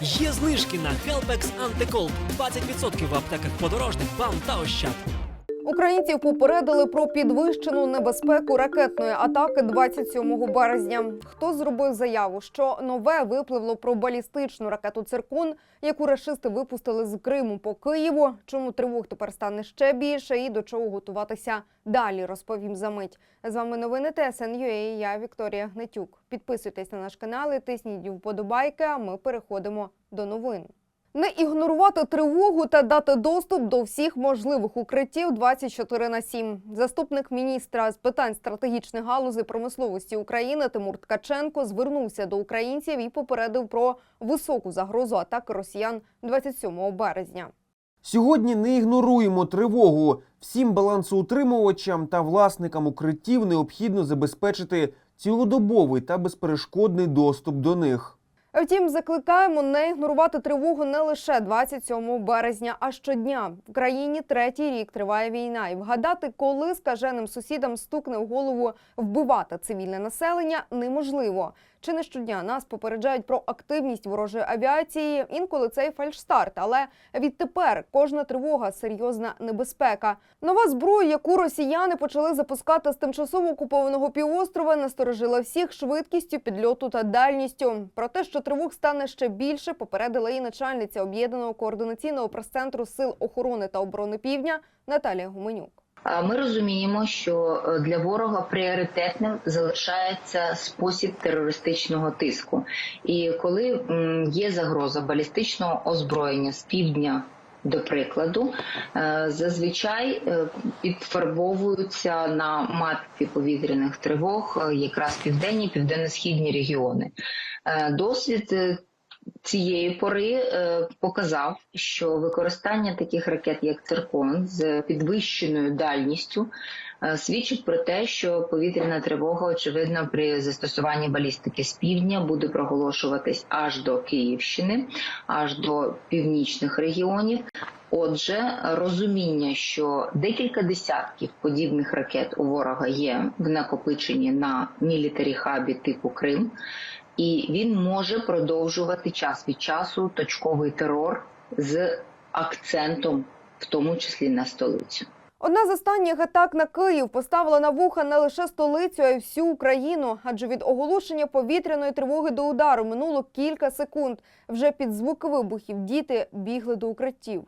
Є знижки на Helpex Антиколд 20% в аптеках подорожних бам та ощад. Українців попередили про підвищену небезпеку ракетної атаки 27 березня. Хто зробив заяву, що нове випливло про балістичну ракету «Циркон», яку рашисти випустили з Криму по Києву? Чому тривог тепер стане ще більше і до чого готуватися далі? Розповім за мить. З вами новини ТСН.UA, Я Вікторія Гнатюк. Підписуйтесь на наш канал, і тисніть вподобайки. А ми переходимо до новин. Не ігнорувати тривогу та дати доступ до всіх можливих укриттів 24 на 7. Заступник міністра з питань стратегічних галузей промисловості України Тимур Ткаченко звернувся до українців і попередив про високу загрозу атаки росіян 27 березня. Сьогодні не ігноруємо тривогу. Всім балансоутримувачам та власникам укриттів необхідно забезпечити цілодобовий та безперешкодний доступ до них. Втім, закликаємо не ігнорувати тривогу не лише 27 березня, а щодня. В країні третій рік триває війна, і вгадати, коли скаженим сусідам стукне в голову вбивати цивільне населення, неможливо. Чи не щодня нас попереджають про активність ворожої авіації? Інколи це й фальшстарт, але відтепер кожна тривога серйозна небезпека. Нова зброя, яку росіяни почали запускати з тимчасово окупованого півострова, насторожила всіх швидкістю підльоту та дальністю. Про те, що тривог стане ще більше, попередила і начальниця об'єднаного координаційного прес-центру сил охорони та оборони Півдня Наталія Гуменюк. Ми розуміємо, що е, для ворога пріоритетним залишається спосіб терористичного тиску. І коли є загроза балістичного озброєння з півдня. До прикладу, е, зазвичай е, підфарбовуються на мапі повітряних тривог якраз південні, південно-східні регіони. Е, Досвід е, цієї пори е, показав, що використання таких ракет, як циркон, з підвищеною дальністю, свідчить про те, що повітряна тривога, очевидно, при застосуванні балістики з півдня буде проголошуватись аж до Київщини, аж до північних регіонів. Отже, розуміння, що декілька десятків подібних ракет у ворога є в накопиченні на мілітарі хабі типу Крим, і він може продовжувати час від часу точковий терор з акцентом, в тому числі на столицю. Одна з останніх атак на Київ поставила на вуха не лише столицю, а й всю Україну. Адже від оголошення повітряної тривоги до удару минуло кілька секунд. Вже під звуки вибухів діти бігли до укриттів.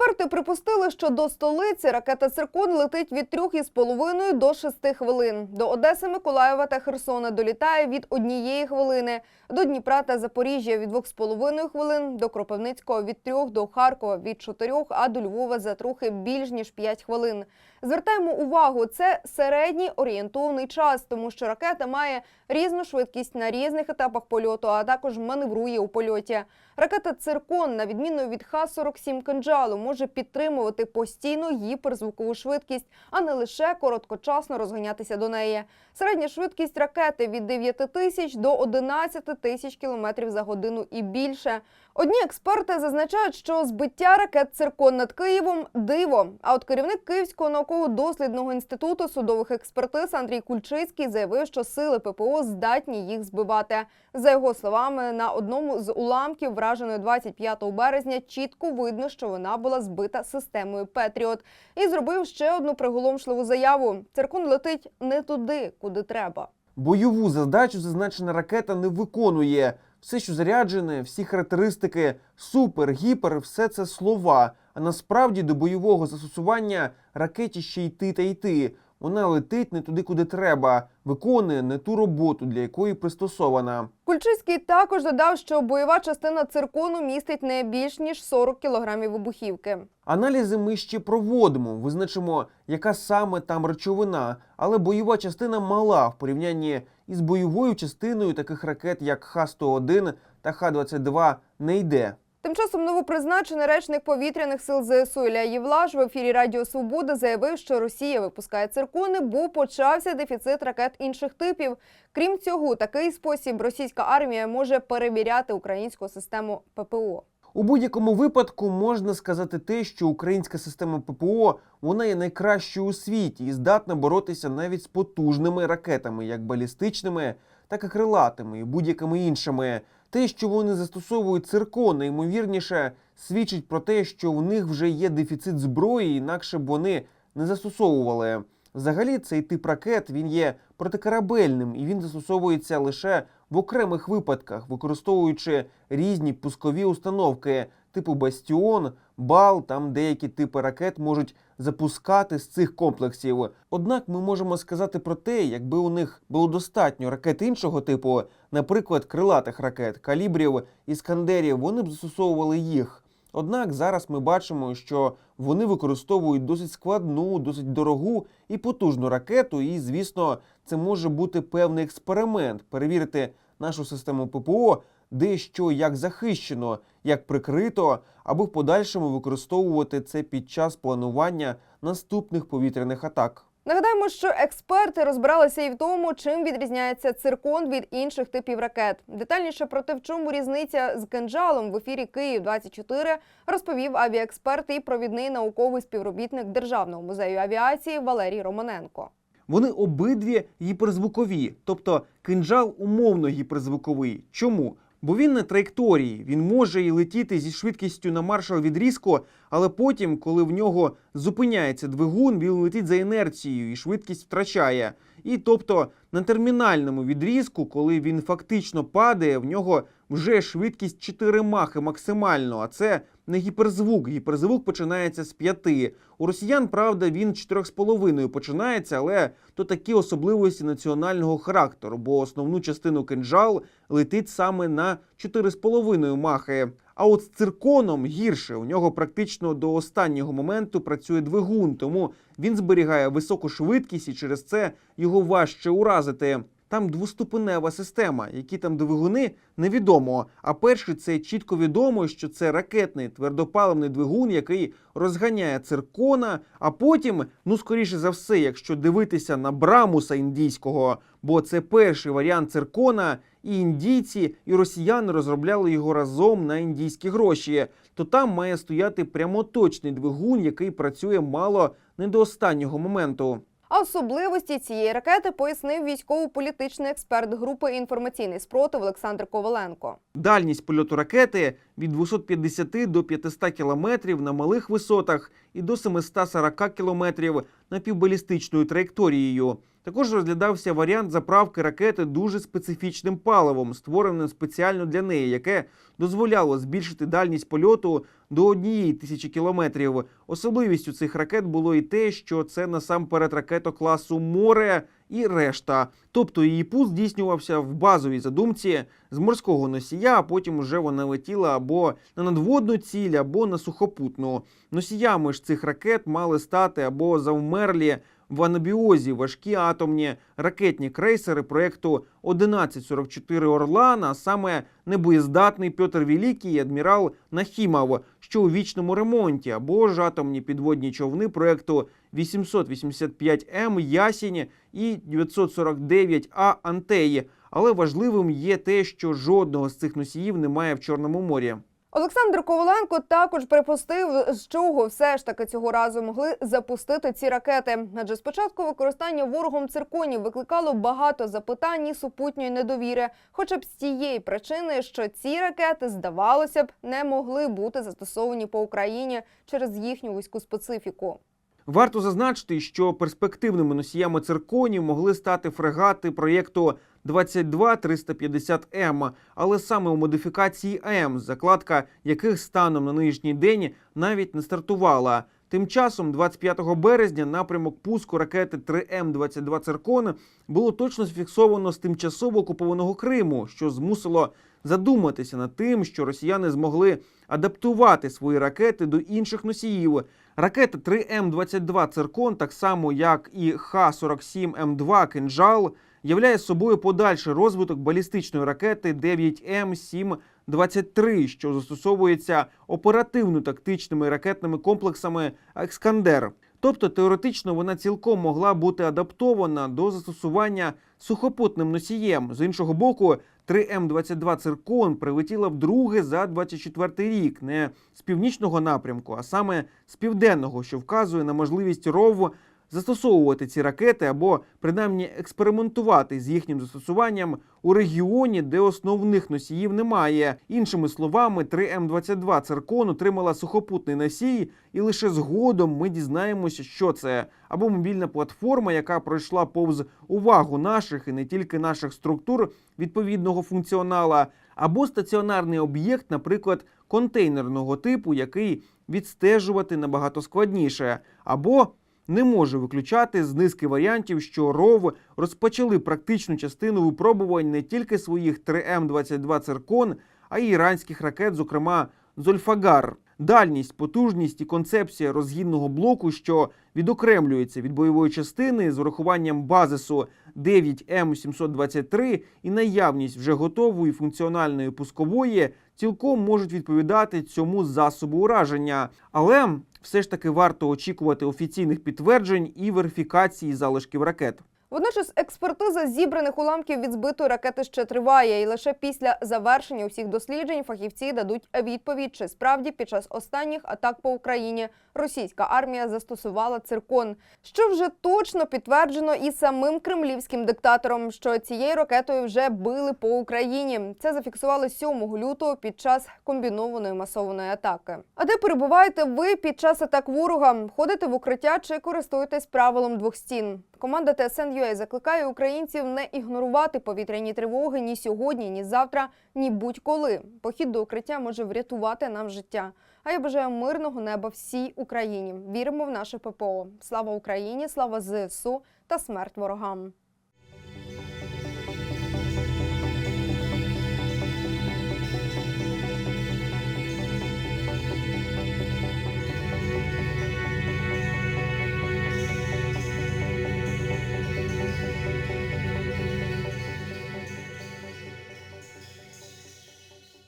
Експерти припустили, що до столиці ракета «Циркон» летить від 3,5 до 6 хвилин. До Одеси, Миколаєва та Херсона долітає від однієї хвилини. До Дніпра та Запоріжжя від 2,5 хвилин, до Кропивницького від 3, до Харкова від 4, а до Львова за трохи більш ніж 5 хвилин. Звертаємо увагу, це середній орієнтовний час, тому що ракета має різну швидкість на різних етапах польоту, а також маневрує у польоті. Ракета «Циркон», на відміну від Х-47 «Кинджалу», може підтримувати постійну гіперзвукову швидкість, а не лише короткочасно розганятися до неї. Середня швидкість ракети від 9 тисяч до 11 тисяч кілометрів за годину і більше. Одні експерти зазначають, що збиття ракет «Циркон» над Києвом диво. А от керівник Київського науково-дослідного інституту судових експертиз Андрій Кульчицький заявив, що сили ППО здатні їх збивати. За його словами, на одному з уламків, враженої 25 березня, чітко видно, що вона була збита системою Петріот. І зробив ще одну приголомшливу заяву: циркон летить не туди, куди треба. Бойову задачу зазначена ракета не виконує. Все, що заряджене, всі характеристики, супер, гіпер, все це слова. А насправді до бойового застосування ракеті ще йти та йти. Вона летить не туди, куди треба, виконує не ту роботу, для якої пристосована. Кульчицький також додав, що бойова частина циркону містить не більш ніж 40 кілограмів вибухівки. Аналізи ми ще проводимо, визначимо, яка саме там речовина, але бойова частина мала в порівнянні із бойовою частиною таких ракет, як Х-101 та Х-22, не йде. Тим часом новопризначений речник повітряних сил ЗСУ Ілля Євлаш в ефірі Радіо Свобода заявив, що Росія випускає циркони, бо почався дефіцит ракет інших типів. Крім цього, такий спосіб російська армія може перевіряти українську систему ППО. У будь-якому випадку можна сказати те, що українська система ППО вона є найкращою у світі і здатна боротися навіть з потужними ракетами, як балістичними, так і крилатими і будь-якими іншими. Те, що вони застосовують циркони, ймовірніше, свідчить про те, що в них вже є дефіцит зброї, інакше б вони не застосовували. Взагалі, цей тип ракет він є протикорабельним і він застосовується лише в окремих випадках, використовуючи різні пускові установки типу Бастіон, Бал. Там деякі типи ракет можуть запускати з цих комплексів. Однак ми можемо сказати про те, якби у них було достатньо ракет іншого типу, наприклад, крилатих ракет, калібрів іскандерів, вони б застосовували їх. Однак зараз ми бачимо, що вони використовують досить складну, досить дорогу і потужну ракету. І, звісно, це може бути певний експеримент перевірити нашу систему ППО, де що як захищено, як прикрито, аби в подальшому використовувати це під час планування наступних повітряних атак. Нагадаємо, що експерти розбиралися і в тому, чим відрізняється циркон від інших типів ракет. Детальніше про те, в чому різниця з кинджалом в ефірі Київ 24 розповів авіаексперт і провідний науковий співробітник Державного музею авіації Валерій Романенко. Вони обидві гіперзвукові, тобто кинджал умовно гіперзвуковий. Чому? Бо він на траєкторії, він може і летіти зі швидкістю на маршал відрізку, але потім, коли в нього зупиняється двигун, він летить за інерцією і швидкість втрачає. І тобто на термінальному відрізку, коли він фактично падає, в нього вже швидкість 4 махи максимально, а це не гіперзвук. Гіперзвук починається з 5. У росіян, правда, він 4,5 починається, але то такі особливості національного характеру, бо основну частину кинжал летить саме на 4,5 махи. А от з цирконом гірше. У нього практично до останнього моменту працює двигун, тому він зберігає високу швидкість і через це його важче уразити. Там двоступенева система, які там двигуни невідомо. А перший це чітко відомо, що це ракетний твердопаливний двигун, який розганяє циркона. А потім, ну скоріше за все, якщо дивитися на брамуса індійського, бо це перший варіант циркона, і індійці, і росіяни розробляли його разом на індійські гроші, то там має стояти прямоточний двигун, який працює мало не до останнього моменту. А особливості цієї ракети пояснив військово-політичний експерт групи інформаційний спротив Олександр Коваленко. Дальність польоту ракети від 250 до 500 кілометрів на малих висотах і до 740 кілометрів напівбалістичною траєкторією. Також розглядався варіант заправки ракети дуже специфічним паливом, створеним спеціально для неї, яке дозволяло збільшити дальність польоту до однієї тисячі кілометрів. Особливістю цих ракет було і те, що це насамперед ракета класу море і решта. Тобто її пуск здійснювався в базовій задумці з морського носія, а потім уже вона летіла або на надводну ціль, або на сухопутну. Носіями ж цих ракет мали стати або завмерлі в анабіозі важкі атомні ракетні крейсери проєкту 1144 Орлан, а саме небоєздатний Петр Великий і адмірал Нахімов, що у вічному ремонті, або ж атомні підводні човни проекту 885М Ясіні і 949А Антеї. Але важливим є те, що жодного з цих носіїв немає в Чорному морі. Олександр Коваленко також припустив, з чого все ж таки цього разу могли запустити ці ракети. Адже спочатку використання ворогом цирконів викликало багато запитань і супутньої недовіри, хоча б з тієї причини, що ці ракети, здавалося б, не могли бути застосовані по Україні через їхню вузьку специфіку. Варто зазначити, що перспективними носіями цирконів могли стати фрегати проєкту 22-350М, але саме у модифікації М, закладка яких станом на нинішній день навіть не стартувала. Тим часом, 25 березня, напрямок пуску ракети 3М-22 «Циркон» було точно зафіксовано з тимчасово окупованого Криму, що змусило задуматися над тим, що росіяни змогли адаптувати свої ракети до інших носіїв. Ракета 3М-22 «Циркон», так само як і Х-47М2 «Кинжал», являє собою подальший розвиток балістичної ракети 9М723, що застосовується оперативно-тактичними ракетними комплексами «Екскандер». Тобто теоретично вона цілком могла бути адаптована до застосування сухопутним носієм. З іншого боку, 3М22 «Циркон» прилетіла вдруге за 24 рік, не з північного напрямку, а саме з південного, що вказує на можливість РОВ застосовувати ці ракети або принаймні експериментувати з їхнім застосуванням у регіоні, де основних носіїв немає. Іншими словами, 3М22 «Циркон» отримала сухопутний носій, і лише згодом ми дізнаємося, що це або мобільна платформа, яка пройшла повз увагу наших і не тільки наших структур відповідного функціонала, або стаціонарний об'єкт, наприклад, контейнерного типу, який відстежувати набагато складніше, або не може виключати з низки варіантів, що РОВ розпочали практичну частину випробувань не тільки своїх 3М22 «Циркон», а й іранських ракет, зокрема Зольфагар. Дальність, потужність і концепція розгінного блоку, що відокремлюється від бойової частини з урахуванням базису 9М723 і наявність вже готової функціональної пускової, цілком можуть відповідати цьому засобу ураження. Але все ж таки варто очікувати офіційних підтверджень і верифікації залишків ракет. Водночас експертиза зібраних уламків від збитої ракети ще триває, і лише після завершення усіх досліджень фахівці дадуть відповідь, чи справді під час останніх атак по Україні російська армія застосувала циркон, що вже точно підтверджено і самим кремлівським диктатором, що цією ракетою вже били по Україні. Це зафіксували 7 лютого під час комбінованої масованої атаки. А де перебуваєте ви під час атак ворога? Ходите в укриття чи користуєтесь правилом двох стін? Команда ТСН.UA закликає українців не ігнорувати повітряні тривоги ні сьогодні, ні завтра, ні будь-коли. Похід до укриття може врятувати нам життя. А я бажаю мирного неба всій Україні. Віримо в наше ППО. Слава Україні, слава ЗСУ та смерть ворогам.